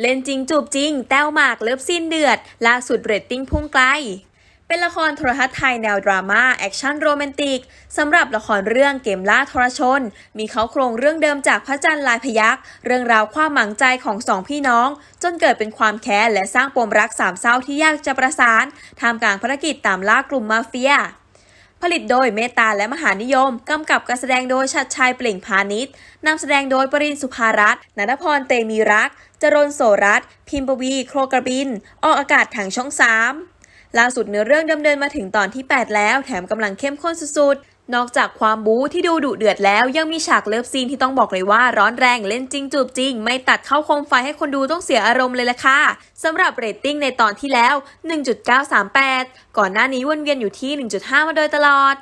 เล่นจริงจูบจริง แต้วหมากเลิฟซีนเดือด ล่าสุดเรตติ้งพุ่งไกล เป็นละครโทรทัศน์ไทยแนวดราม่าแอคชั่นโรแมนติกสำหรับละครเรื่องเกมล่าทรชน มีเขาโครงเรื่องเดิมจากพระจันทร์ลายพยักเรื่องราวความหมังใจของสองพี่น้อง จนเกิดเป็นความแค้นและสร้างปมรักสามเศร้าที่ยากจะประสานท่ามกลางภารกิจตามล่ากลุ่มมาเฟีย ลิตโดยเมตตาและมหานิยม กำกับการแสดงโดยชัดชัยเปล่งพาณิชย์นำแสดงโดยปรินสุภารัตน์นันพรเตมีรัก จรนโสรัตพิมพ์ปวี โครกระบิน ออกอากาศทางช่อง 3 ล่าสุดเนื้อเรื่องดำเนินมาถึงตอนที่ 8 แล้ว แถมกำลังเข้มข้นสุดๆ นอกจากความบู๊ที่ดูดุเดือดแล้ว ยังมีฉากเลิฟซีนที่ต้องบอกเลยว่าร้อนแรงเล่นจริงจูบจริง ไม่ตัดเข้าโคมไฟให้คนดูต้องเสียอารมณ์เลยล่ะค่ะสำหรับเรตติ้งในตอนที่แล้ว 1.938 ก่อนหน้านี้วนเวียนอยู่ที่ 1.5 มาโดยตลอด